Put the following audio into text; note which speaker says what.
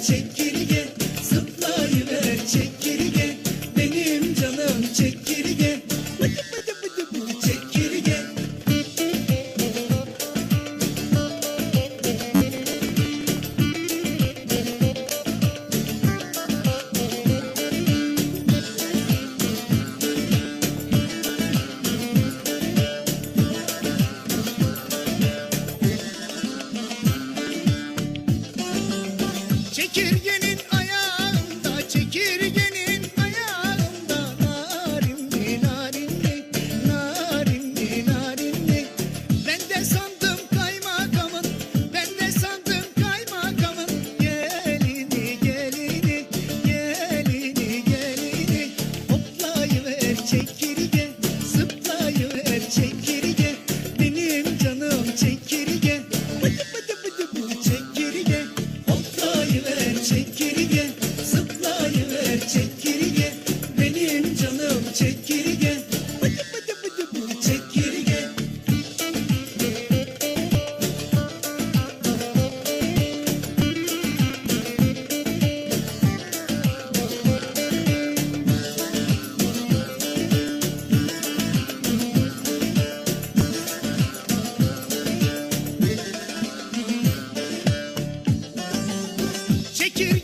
Speaker 1: chick Çekirgenin ayağında, çekirgenin ayağında. Narim mi, narim mi, Ben de sandım kaymakamın, ben de sandım kaymakamın. Gelini, gelini, gelini, gelini. Hoplayıver çekirgenin Shake it.